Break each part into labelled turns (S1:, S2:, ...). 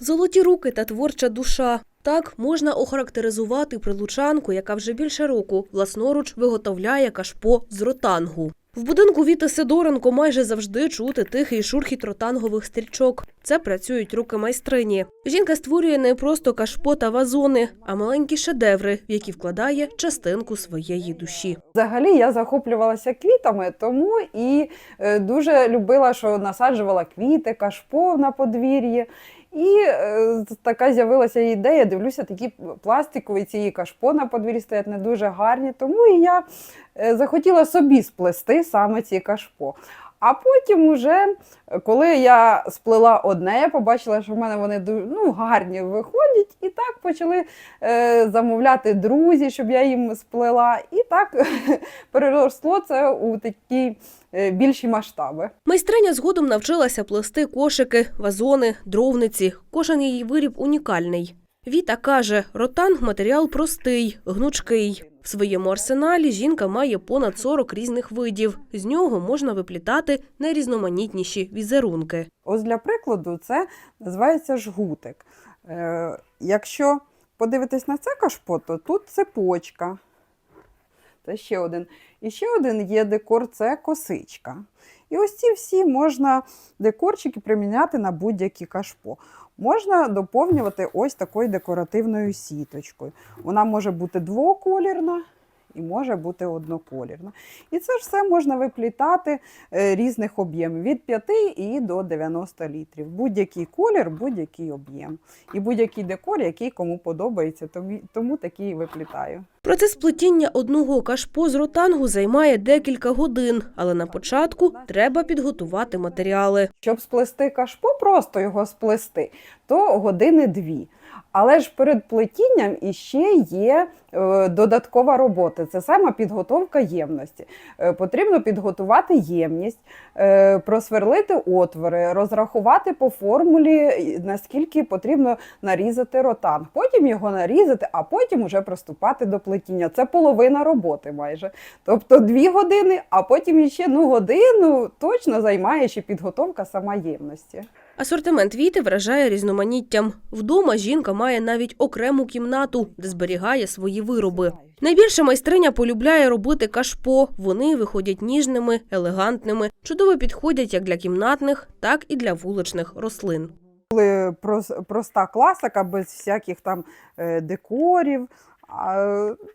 S1: Золоті руки та творча душа. Так можна охарактеризувати прилучанку, яка вже більше року власноруч виготовляє кашпо з ротангу. В будинку Віти Сидоренко майже завжди чути тихий шурхіт ротангових стрічок. Це працюють руки майстрині. Жінка створює не просто кашпо та вазони, а маленькі шедеври, в які вкладає частинку своєї душі.
S2: Взагалі я захоплювалася квітами, тому і е, дуже любила, що насаджувала квіти, кашпо на подвір'ї. І е, така з'явилася ідея. Дивлюся, такі пластикові ці кашпо на подвір'ї стоять не дуже гарні. Тому і я е, захотіла собі сплести саме ці кашпо. А потім, уже, коли я сплела одне, я побачила, що в мене вони ду- ну, гарні виходять, і так почали е, замовляти друзі, щоб я їм сплела. І так переросло це у такі е, більші масштаби.
S1: Майстриня згодом навчилася плести кошики, вазони, дровниці. Кожен її виріб унікальний. Віта каже, ротанг – матеріал простий, гнучкий. В своєму арсеналі жінка має понад 40 різних видів. З нього можна виплітати найрізноманітніші візерунки.
S2: Ось для прикладу, це називається жгутик. Е, якщо подивитись на це кашпо, то тут цепочка. Це ще один. І ще один є декор це косичка. І ось ці всі можна декорчики приміняти на будь-які кашпо. Можна доповнювати ось такою декоративною сіточкою. Вона може бути двоколірна і може бути одноколірна. І це ж все можна виплітати е, різних об'ємів від 5 і до 90 літрів. Будь-який колір, будь-який об'єм. І будь-який декор, який кому подобається, тому, такий і виплітаю.
S1: Процес плетіння одного кашпо з ротангу займає декілька годин, але на початку треба підготувати матеріали.
S2: Щоб сплести кашпо, просто його сплести, то години дві. Але ж перед плетінням іще є е, додаткова робота. Це саме підготовка ємності. Е, потрібно підготувати ємність, е, просверлити отвори, розрахувати по формулі, наскільки потрібно нарізати ротанг. Потім його нарізати, а потім уже приступати до плетіння. Це половина роботи майже. Тобто дві години, а потім ще ну, годину точно займає ще підготовка сама ємності.
S1: Асортимент Віти вражає різноманіттям. Вдома жінка має навіть окрему кімнату, де зберігає свої вироби. Найбільше майстриня полюбляє робити кашпо. Вони виходять ніжними, елегантними, чудово підходять як для кімнатних, так і для вуличних рослин.
S2: Прос- проста класика без всяких там е, декорів.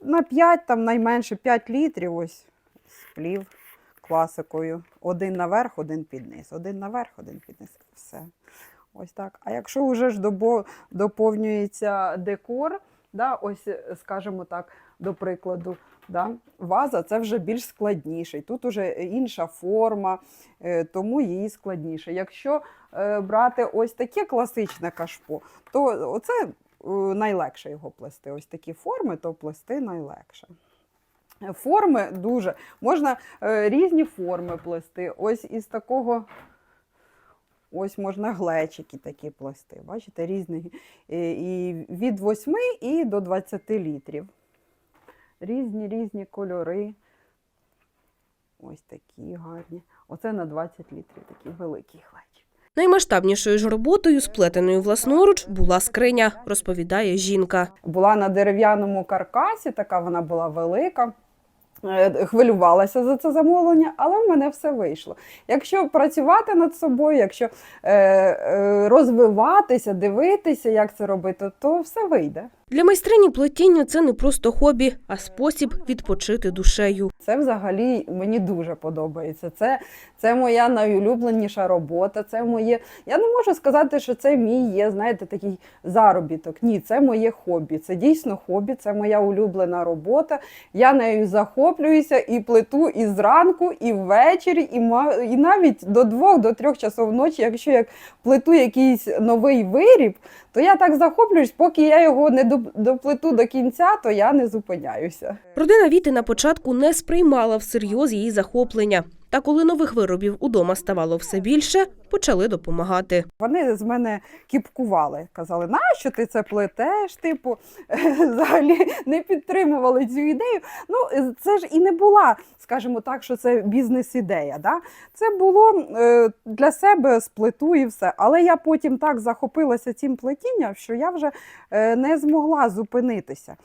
S2: На 5, там найменше 5 літрів ось сплів класикою. Один наверх, один під низ. Один наверх, один під низ. Все. Ось так. А якщо вже ж доповнюється декор, да, ось, скажімо так, до прикладу, да, ваза це вже більш складніший. Тут уже інша форма, е, тому її складніше. Якщо е, брати ось таке класичне кашпо, то оце е, найлегше його плести. Ось такі форми, то плести найлегше. Форми дуже можна різні форми плести. Ось із такого. Ось можна глечики такі плести. Бачите, різні. І, і від 8 і до 20 літрів. Різні різні кольори. Ось такі гарні. Оце на 20 літрів, такий великий глечик.
S1: Наймасштабнішою ж роботою, сплетеною власноруч, була скриня, розповідає жінка.
S2: була на дерев'яному каркасі, така вона була велика. Е, Хвилювалася за це замовлення, але в мене все вийшло. Якщо працювати над собою, якщо е, е, розвиватися, дивитися, як це робити, то все вийде.
S1: Для майстрині плетіння це не просто хобі, а спосіб відпочити душею.
S2: Це взагалі мені дуже подобається. Це, це моя найулюбленіша робота. Це моє. Я не можу сказати, що це мій є, знаєте, такий заробіток. Ні, це моє хобі. Це дійсно хобі, це моя улюблена робота. Я нею захоплююся і плету і зранку, і ввечері, і, і навіть до двох, до трьох часов ночі, якщо я плету якийсь новий виріб, то я так захоплююсь, поки я його не доплету до кінця, то я не зупиняюся.
S1: Родина Віти на початку не сприймала всерйоз її захоплення. Та коли нових виробів удома ставало все більше, почали допомагати.
S2: Вони з мене кіпкували, казали, нащо ти це плетеш? Типу, взагалі не підтримували цю ідею. Ну, це ж і не була, скажімо так, що це бізнес-ідея. Да? Це було е, для себе сплету і все. Але я потім так захопилася цим плетінням, що я вже е, не змогла зупинитися.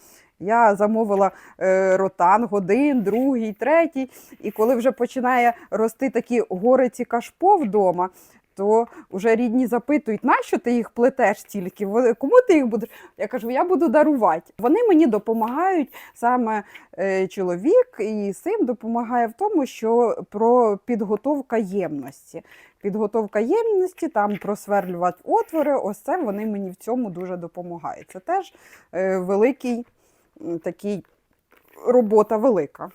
S2: Я замовила е, ротанг один, другий, третій. І коли вже починає рости такі гориці кашпо вдома, то вже рідні запитують, нащо ти їх плетеш стільки? Вони- Кому ти їх будеш? Я кажу, я буду дарувати. Вони мені допомагають саме е, чоловік і син допомагає в тому, що про підготовка ємності. Підготовка ємності, там просверлювати отвори, ось це вони мені в цьому дуже допомагають. Це теж е, великий такий робота велика.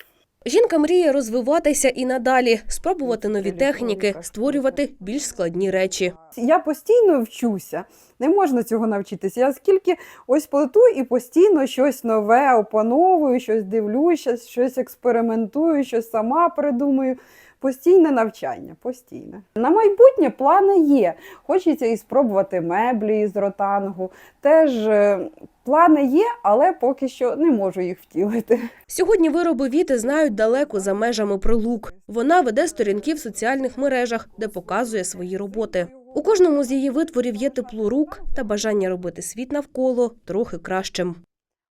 S1: Жінка мріє розвиватися і надалі, спробувати нові техніки, створювати більш складні речі.
S2: Я постійно вчуся, не можна цього навчитися. Я скільки ось плету і постійно щось нове опановую, щось дивлюся, щось експериментую, щось сама придумую. Постійне навчання, постійне. На майбутнє плани є. Хочеться і спробувати меблі з ротангу. Теж е, плани є, але поки що не можу їх втілити.
S1: Сьогодні вироби Віти знають далеко за межами прилук. Вона веде сторінки в соціальних мережах, де показує свої роботи. У кожному з її витворів є тепло рук та бажання робити світ навколо трохи кращим.